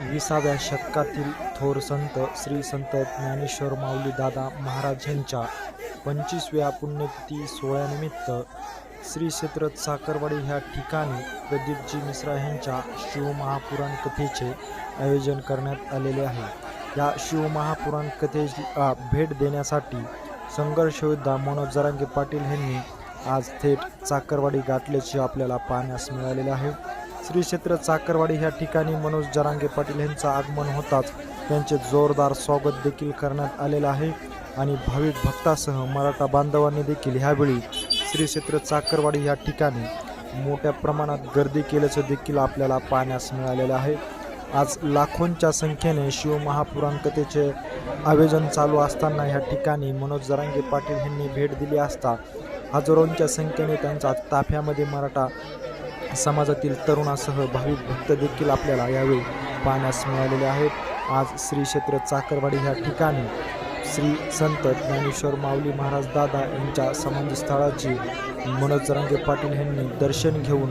विसाव्या शतकातील थोर संत श्री संत ज्ञानेश्वर माऊली दादा महाराज यांच्या पंचवीसव्या पुण्यतिथी सोहळ्यानिमित्त श्री क्षेत्र साखरवाडी ह्या ठिकाणी प्रदीपजी मिश्रा यांच्या शिवमहापुराण कथेचे आयोजन करण्यात आलेले आहे. या शिवमहापुराण कथेला भेट देण्यासाठी संघर्षयोद्धा मनोज जरांगे पाटील यांनी आज थेट साखरवाडी गाठल्याचे आपल्याला पाहण्यास मिळालेले आहे. श्री क्षेत्र चाकरवाडी ह्या ठिकाणी मनोज जरांगे पाटील यांचं आगमन होताच. त्यांचे जोरदार स्वागत देखील करण्यात आलेलं आहे आणि भाविक भक्तासह मराठा बांधवांनी देखील ह्यावेळी श्री क्षेत्र चाकरवाडी ह्या ठिकाणी मोठ्या प्रमाणात गर्दी केल्याचं देखील आपल्याला पाहण्यास मिळालेलं आहे. आज लाखोंच्या संख्येने शिवमहापुराकथेचे आयोजन चालू असताना ह्या ठिकाणी मनोज जरांगे पाटील यांनी भेट दिली असता हजारोंच्या संख्येने त्यांच्या ताफ्यामध्ये मराठा समाजातील तरुणासह भाविक भक्त देखील आपल्याला यावेळी पाहण्यास मिळालेले आहेत. आज श्री क्षेत्र चाकरवाडी ह्या ठिकाणी श्री संत ज्ञानेश्वर माऊली महाराज दादा यांच्या समाधीस्थळाची मनोज रंगे पाटील यांनी दर्शन घेऊन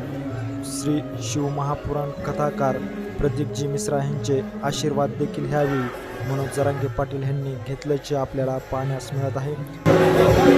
श्री शिवमहापुराण कथाकार प्रदीपजी मिश्रा यांचे आशीर्वाद देखील ह्यावेळी मनोज जरांगे पाटील यांनी घेतल्याचे आपल्याला पाहण्यास मिळत आहे.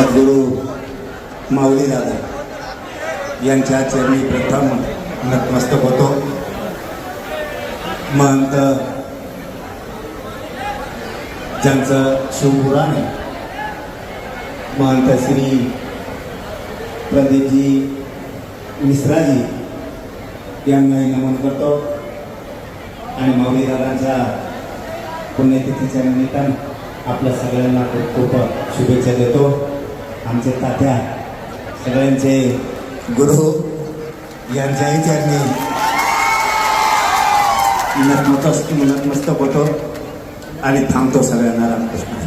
सद्गुरू माऊली दादा यांच्या चरणी प्रथम नतमस्तक होतो. महंत ज्यांचं शिवपुराण आहे. महंत श्री प्रदीपजी मिश्राजी यांनाही नमन करतो. आणि माऊली दादांच्या पुण्यतिथीच्या निमित्तानं आपल्या सगळ्यांना खूप खूप शुभेच्छा देतो. आमचे तात्या सगळ्यांचे गुरु यांच्याही त्यांनी नतमस्तक नतमस्तक होतो आणि थांबतो सगळ्यांना रामकृष्ण.